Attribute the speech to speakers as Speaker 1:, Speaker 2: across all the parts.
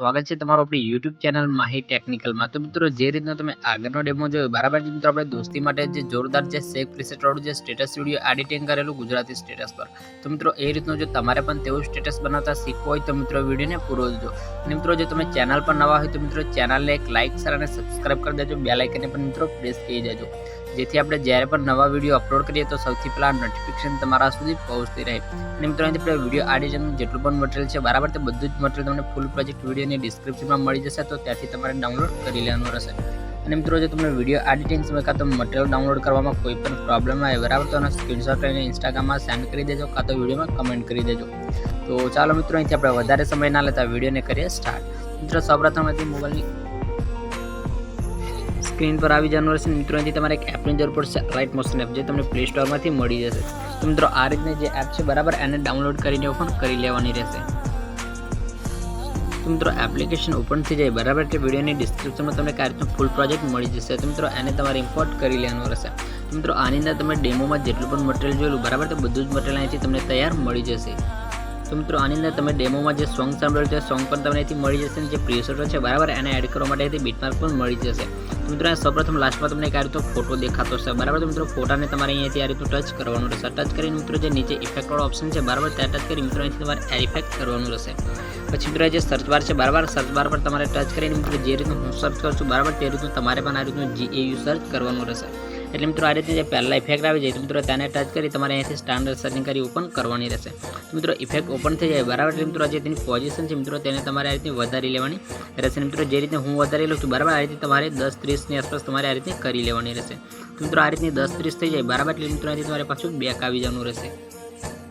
Speaker 1: સ્વાગત છે તમારું આપણી યુટ્યુબ ચેનલ માહી ટેકનિકલમાં તો મિત્રો, જે રીતના તમે આગળનો ડેમો જોયો, બરાબર મિત્રો? આપણે દોસ્તી માટે જે જોરદાર જે સેફ પ્રિસેટવાળું જે સ્ટેટસ વીડિયો એડિટિંગ કરેલું ગુજરાતી સ્ટેટસ પર. તો મિત્રો, એ રીતનું જો તમારે પણ તેવું સ્ટેટસ બનાવતા શીખવું હોય તો મિત્રો વિડીયોને પૂરો જોજો. અને મિત્રો, જો તમે ચેનલ પર નવા હોય તો મિત્રો ચેનલને એક લાઇક સર અને સબસ્ક્રાઇબ કરી દેજો. બે લાઇકને પણ મિત્રો પ્રેસ કરી દેજો. જેથી આપણે જ્યારે પણ નવા વીડિયો અપલોડ કરીએ તો સૌથી પહેલાં નોટિફિકેશન તમારા સુધી પહોંચતી રહે. અને મિત્રો આપણે વીડિયો એડિટિંગનું જેટલું પણ મટીરિયલ છે, બરાબર, તે બધું જ મટીરિયલ તમને ફૂલ પ્રોજેક્ટ વિડીયોની ડિસ્ક્રિપ્શનમાં મળી જશે, તો ત્યાંથી તમારે ડાઉનલોડ કરી લેવાનું રહેશે. અને મિત્રો, જો તમને વીડિયો એડિટિંગ સમય કાં તો મટીરિયલ ડાઉનલોડ કરવામાં કોઈ પણ પ્રોબ્લેમ આવે, બરાબર, તો એનો સ્ક્રીનશોટ લઈને ઇન્સ્ટાગ્રામમાં સેન્ડ કરી દેજો, કાં તો વિડીયોમાં કમેન્ટ કરી દેજો. તો ચાલો મિત્રો, અહીંથી આપણે વધારે સમય ના લેતા વિડીયોને કરીએ સ્ટાર્ટ મિત્રો, સૌપ્રથમ અહીંથી મોબાઈલની સ્ક્રીન પર આવી જવાનું રહેશે મિત્રો, અહીંથી તમારે એક એપની જરૂર પડશે રાઇટ મોશન એપ જે તમને પ્લે સ્ટોરમાંથી મળી જશે. તો મિત્રો, આ રીતની જે એપ છે, બરાબર, એને ડાઉનલોડ કરીને ઓપન કરી લેવાની રહેશે. તો મિત્રો એપ્લિકેશન ઓપન થઈ જાય, બરાબર કે વિડીયોની ડિસ્ક્રિપ્શનમાં તમને કઈ રીતનું ફૂલ પ્રોજેક્ટ મળી જશે, તો મિત્રો, એને તમારે ઇમ્પોર્ટ કરી લેવાનું રહેશે. તો મિત્રો, આની અંદર તમે ડેમોમાં જેટલું પણ મટીરિયલ જોયેલું, બરાબર, તો બધું જ મટીરિયલ અહીંથી તમને તૈયાર મળી જશે. તો મિત્રો, આની અંદર તમે ડેમોમાં જે સોંગ સાંભળ્યું છે સોંગ પણ તમને અહીંથી મળી જશે જે પ્રીસેટો છે, બરાબર? એને એડ કરવા માટે અહીંથી બીટમાર્ક પણ મળી જશે. તો મિત્રો, આ સૌપ્રથમ લાસ્ટમાં તમને આ રીતનો ફોટો દેખાતો હશે. બરાબર? તો મિત્રો ફોટાને તમારે અહીંયાથી આ રીતનું ટચ કરવાનું રહેશે. ટચ કરીને મિત્રો, જે નીચે ઇફેક્ટવાળો ઓપ્શન છે, બરાબર? ત્યાં ટચ કરી મિત્રો, અહીંથી તમારે ઇફેક્ટ કરવાનું રહેશે. પછી મિત્રો જે સર્ચ બાર છે, બરાબર? સર્ચ બાર પર તમારે ટચ કરીને મિત્રો, જે રીતનું હું સર્ચ કરું છું, બરાબર? તે રીતનું તમારે પણ આ રીતનું જીએયુ સર્ચ કરવાનું રહેશે. એટલે મિત્રો આ રીતે જે પહેલાં ઇફેક્ટ આવી જાય તો મિત્રો તેને ટચ કરી તમારે અહીંથી સ્ટાન્ડર્ડ સેટિંગ કરી ઓપન કરવાની રહેશે. મિત્રો ઇફેક્ટ ઓપન થઈ જાય બરાબર એટલે મિત્રો જે તેની પોઝિશન છે મિત્રો તેને તમારે આ રીતે વધારી લેવાની રહેશે. મિત્રો જે રીતે હું વધારી લઉં છું બરાબર આ રીતે તમારે દસ ત્રીસની આસપાસ તમારે આ રીતે કરી લેવાની રહેશે. તો મિત્રો આ રીતની દસ ત્રીસ થઈ જાય બરાબર એટલે મિત્રો અહીંથી તમારે પાછું બેક આવી જવાનું રહેશે.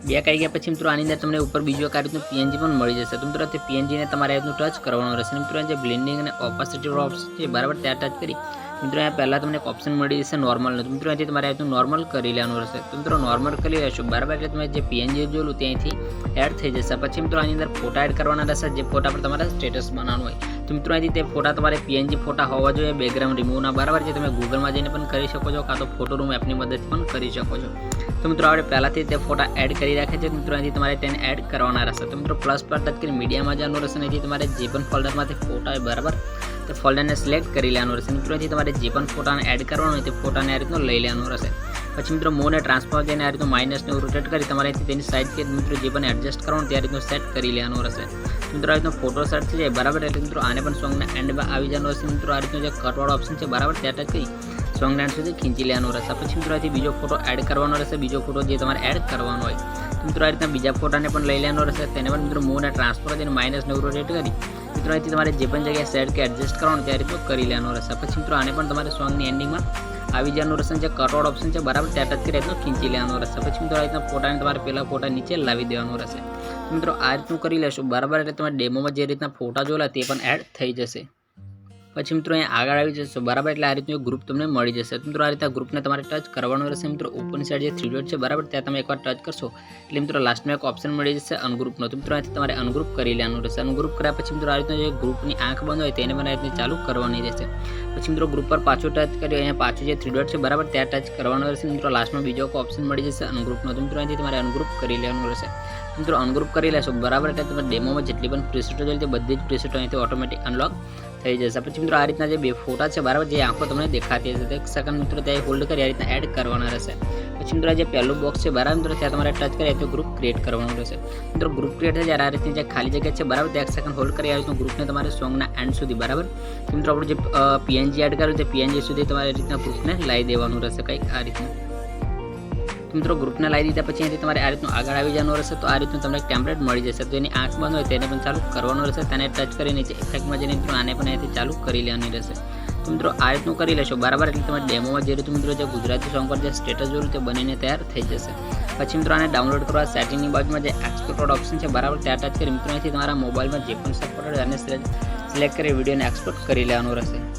Speaker 1: બેક આવી ગયા પછી મિત્રો આની અંદર તમને ઉપર બીજું આ રીતનું પીએનજી પણ મળી જશે. તો મિત્રો તે પીએનજીને તમારે રીતનું ટચ કરવાનું રહેશે. મિત્રો જે બ્લેન્ડિંગ અને ઓપોસિટી ઓપ્શન છે બરાબર ત્યાં ટચ કરી. મિત્રો અહીંયા પહેલાં તમને એક ઓપ્શન મળી જશે નોર્મલનું મિત્રો અહીંથી તમારે રીતનું નોર્મલ કરી લેવાનું રહેશે. તો મિત્રો નોર્મલ કરી લેશો. બરાબર એટલે તમે જે પીએનજી જોયું ત્યાંથી એડ થઈ જશે. પછી મિત્રો આની અંદર ફોટા એડ કરવાના રહેશે. જે ફોટા પર તમારે સ્ટેટસ બનાવવાનું હોય. તો મિત્રો અહીંથી તે ફોટા તમારે પીએનજી ફોટા હોવા જોઈએ. બેકગ્રાઉન્ડ રિમૂવના બરાબર છે. તમે ગૂગલમાં જઈને પણ કરી શકો છો. કાં તો ફોટો રૂમ એપની મદદથી પણ કરી શકો છો. તો મિત્રો આપણે પહેલાંથી તે ફોટા એડ કરી રાખ્યા છે. મિત્રો અહીંથી તમારે તેને એડ કરવાના રહેશે. તો મિત્રો પ્લસ પર ટચ મીડિયામાં જવાનું રહેશે અહીંથી તમારે જે પણ ફોલ્ડરમાંથી ફોટા હોય બરાબર, તે ફોલ્ડરને સિલેક્ટ કરી લેવાનું રહેશે. મિત્રો અહીંથી તમારે જે પણ ફોટાને એડ કરવાનો હોય તે ફોટાને આ રીતનો લઈ લેવાનું રહેશે. પછી મિત્રો મોને ટ્રાન્સફર જઈને આ રીતનું માઇનસને રોટેટ કરી તમારે તેની સાઇઝ કે મિત્રો જે પણ એડજસ્ટ કરવાનું તે આ રીતનું સેટ કરી લેવાનું રહેશે. મિત્રો આ રીતનો ફોટો સેટ થઈ જાય બરાબર, એટલે મિત્રો આને પણ સોંગના એન્ડમાં આવી જવાનું રહેશે. મિત્રો આ રીતનો જે કટવાળો ઓપ્શન છે બરાબર, ત્યાં ટચ સોંગ એન્ડ સુધી ખીંચી લેવાનો રહેશે. પછી મિત્રો અહીંથી બીજો ફોટો એડ કરવાનો રહેશે. બીજો ફોટો જે તમારે એડ કરવાનો હોય. તો મિત્રો આ રીતના બીજા ફોટાને પણ લઈ લેવાનો રહેશે. તેને પણ મિત્રો મોને ટ્રાન્સફર કરીને માઇનસ નેવું રોટેટ કરી, મિત્રો અહીંથી તમારે જે પણ જગ્યાએ સેટ કે એડજસ્ટ કરવાનું તે રીતનું કરી લેવાનો રહેશે. પછી મિત્રો આને પણ તમારે સોંગની એન્ડિંગમાં આવી જવાનું રહેશે. જે કરોડ ઓપ્શન છે, બરાબર ત્યાં ટચ કરી રીતનું ખીંચી લેવાનો રહેશે. પછી મિત્રો આ રીતના ફોટાને તમારે પહેલાં ફોટા નીચે લાવી દેવાનો રહેશે. મિત્રો આ રીતનું કરી લેશો. બરાબર, એટલે તમારે ડેમોમાં જે રીતના ફોટા જોયેલા તે પણ એડ થઈ જશે. પછી મિત્રો અહીંયા આગળ આવી જશો. બરાબર, એટલે આ રીતનું ગ્રુપ તમને મળી જશે. મિત્રો આ રીતે ગ્રુપને તમારે ટચ કરવાનું રહેશે. મિત્રો ઓપન સાઈડ જે થ્રી ડોટ છે, બરાબર, ત્યાં તમે એકવાર ટચ કરશો. એટલે મિત્રો લાસ્ટમાં એક ઓપ્શન મળી જશે અનગ્રુપનો તો મિત્રો અહીંથી તમારે અનગ્રુપ કરી લેવાનું રહેશે. અનગ્રુપ કર્યા પછી મિત્રો આ રીતનું જે ગ્રુપની આંખ બંધ હોય તેને આ રીતની ચાલુ કરવાની રહેશે. પછી મિત્રો ગ્રુપ પર પાછું ટચ કરી અહીંયા પાછું જે થ્રી ડોટ છે, બરાબર, ત્યાં ટચ કરવાનું રહેશે. મિત્રો લાસ્ટમાં બીજો એક ઓપ્શન મળી જશે અનગ્રુપનો તો મિત્રો અહીંથી તમારે અનગ્રુપ કરી લેવાનું રહેશે. મિત્રો અનગ્રુપ કરી લેશો, બરાબર, એટલે તમે ડેમોમાં જેટલી પણ પ્રિસેટો જોઈએ તે બધી જ પ્રિસેટો અહીંથી ઓટોમેટિક અનલોક થઈ જશે. પછી મિત્રો આ રીતના જે બે ફોટા છે, બરાબર, જે આંખો તમને દેખાતી હશે એક સેકન્ડ મિત્રો ત્યાં હોલ્ડ કરી આ રીતના એડ કરવાના રહેશે. પછી મિત્રો જે પહેલું બોક્સ છે, બરાબર, મિત્રો, ત્યાં તમારે ટચ કરી તો ગ્રુપ ક્રિએટ કરવાનું રહેશે. મિત્રો ગ્રુપ ક્રિએટ થાય આ રીતની જે ખાલી જગ્યા છે, બરાબર, ત્યાં એક સેકન્ડ હોલ્ડ કરી આ રીતનું ગ્રુપને તમારે સોંગના એન્ડ સુધી, બરાબર. મિત્રો આપણું જે પીએનજી એડ કર્યું તે પીએનજી સુધી તમારે રીતના ગ્રુપને લાવી દેવાનું રહેશે કંઈક આ રીતનું. મિત્રો, ગ્રુપને લાવી દીધા પછી અહીંથી તમારે આ રીતનું આગળ આવી જવાનું રહેશે. તો આ રીતનું તમને ટેમ્પલેટ મળી જશે. તો એની આંખ બંધ હોય તેને પણ ચાલુ કરવાનું રહેશે. તેને ટચ કરી નીચે ઇફેક્ટમાં જઈને મિત્રો આને પણ અહીંથી ચાલુ કરી લેવાની રહેશે. તો મિત્રો, આ રીતનું કરી લેશો. બરાબર, એટલે તમે ડેમોમાં જે રીતનું મિત્રો જે ગુજરાતી સોંગ પર જે સ્ટેટસ જોયું તે બનીને તૈયાર થઈ જશે. પછી મિત્રો, આને ડાઉનલોડ કરવા સેટિંગની બાજુમાં જે એક્સપોર્ટ ઓપ્શન છે, બરાબર, ત્યાં ટચ કરી મિત્રો અહીંથી તમારા મોબાઈલમાં જે પણ સપોર્ટ હોય એને સિલેક્ટ કરી વિડીયોને એક્સપોર્ટ કરી લેવાનું રહેશે.